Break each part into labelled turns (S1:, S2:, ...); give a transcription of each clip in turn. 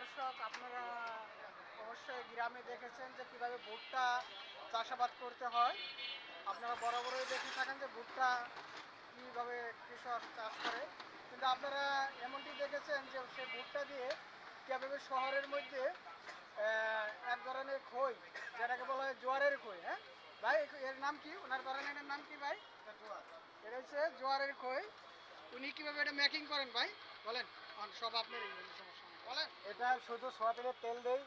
S1: দর্শক, আপনারা অবশ্যই গ্রামে দেখেছেন যে কীভাবে ভুট্টা চাষাবাদ করতে হয়। আপনারা বরাবরই দেখে থাকেন যে ভুট্টা কীভাবে কৃষক চাষ করে। কিন্তু আপনারা এমনটি দেখেছেন যে সে ভুট্টা দিয়ে কীভাবে শহরের মধ্যে এক ধরনের খই, যেটাকে বলা হয় জোয়ারের খই হ্যাঁ? ভাই, এর নাম কি? ওনার ধরনের নাম কি ভাই? এটা হচ্ছে জোয়ারের খই। উনি কীভাবে এটা মেকিং করেন ভাই? বলেন। সব আপনার সমস্যা।
S2: এটা শুধু সোয়াবিনের তেল দেই।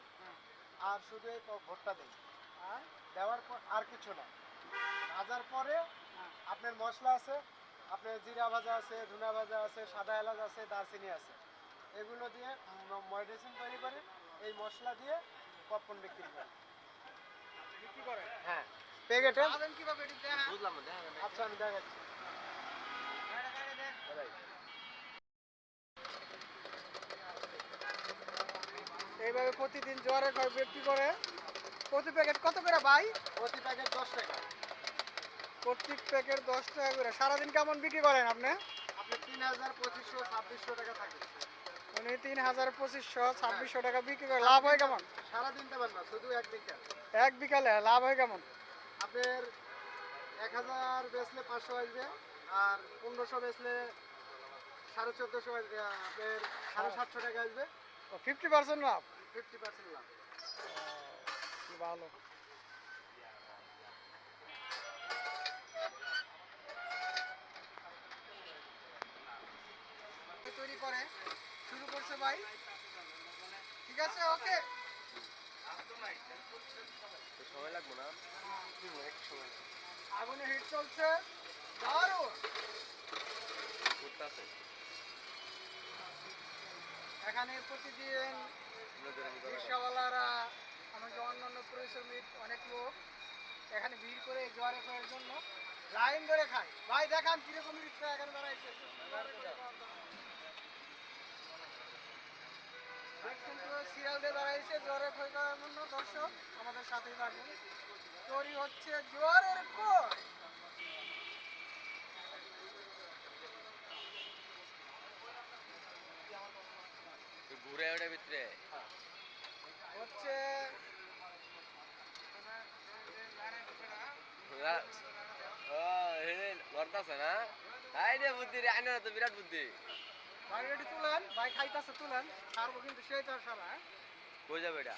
S2: আর শুধু এই ভুট্টা দেই।
S1: আর?
S2: দেওয়ার পর আর কিছু না। ভাজার পরে
S1: হ্যাঁ।
S2: আপনার মশলা আছে আপনার জিরা ভাজা আছে ধুনা ভাজা আছে সাদা এলাচ আছে দারচিনি আছে। এগুলো দিয়ে মেডিসিন তৈরি করে এই মশলা দিয়ে পপকর্ন বিক্রি করে
S1: বিক্রি করেন?
S2: হ্যাঁ।
S1: কীভাবে?
S3: বুঝলাম।
S2: আচ্ছা আমি দেখাচ্ছি।
S1: এইভাবে প্রতিদিন জ্বরে খয় বিক্রি করে। প্রতি প্যাকেট কত করে ভাই?
S2: প্রতি প্যাকেট দশ টাকা।
S1: প্রত্যেক প্যাকেট দশ টাকা করে। সারাদিন কেমন বিক্রি করেন আপনি?
S2: আপনি তিন হাজার পঁচিশশো ছাব্বিশশো টাকা থাকে।
S1: উনি তিন হাজার পঁচিশশো ছাব্বিশশো টাকা বিক্রি করে। লাভ হয় কেমন?
S2: সারাদিন দেবেন না শুধু এক বিঘা
S1: এক বিকালে লাভ হয় কেমন?
S2: আপনার এক হাজার বেচলে পাঁচশো আসবে আর পনেরোশো বেচলে সাড়ে চোদ্দোশো আসবে আপনার সাড়ে সাতশো টাকা আসবে।
S1: ফিফটি পার্সেন্ট লাভ?
S2: ফিফটি পার্সেন্ট লাভ
S1: ভালো। তৈরি করে শুরু করছে ভাই। ঠিক আছে ওকে।
S3: সময় লাগবে না?
S1: আগুনে হিট চলছে। দারুণ।
S3: করতে আছে।
S1: এখানে প্রতিদিন রিক্সাওয়ালারা এমনকি অন্যান্য পরিশ্রমিক অনেক লোক এখানে ভিড় করে জোয়ারে খাওয়ার জন্য লাইন ধরে খায়। ভাই, দেখান কীরকম রিক্সা এখানে দাঁড়াইছে। দেখছেন তো সিরিয়াল দিয়ে দাঁড়াইছে জোয়ারে খই করার জন্য। দর্শক, আমাদের সাথেই থাকুন। তৈরি হচ্ছে জোয়ারের খই
S3: ঘুরে ওটার ভিতরে।
S1: হচ্ছে
S3: লড়তাছে না? তাই রে বুদ্ধি রে আইনা তো বিরাট বুদ্ধি।
S1: ভাই রেডি তুলেন। ভাই খাইতাছে তুলেন। ছাড়বো কিন্তু তো সারা হ্যাঁ?
S3: কই যাবে এটা?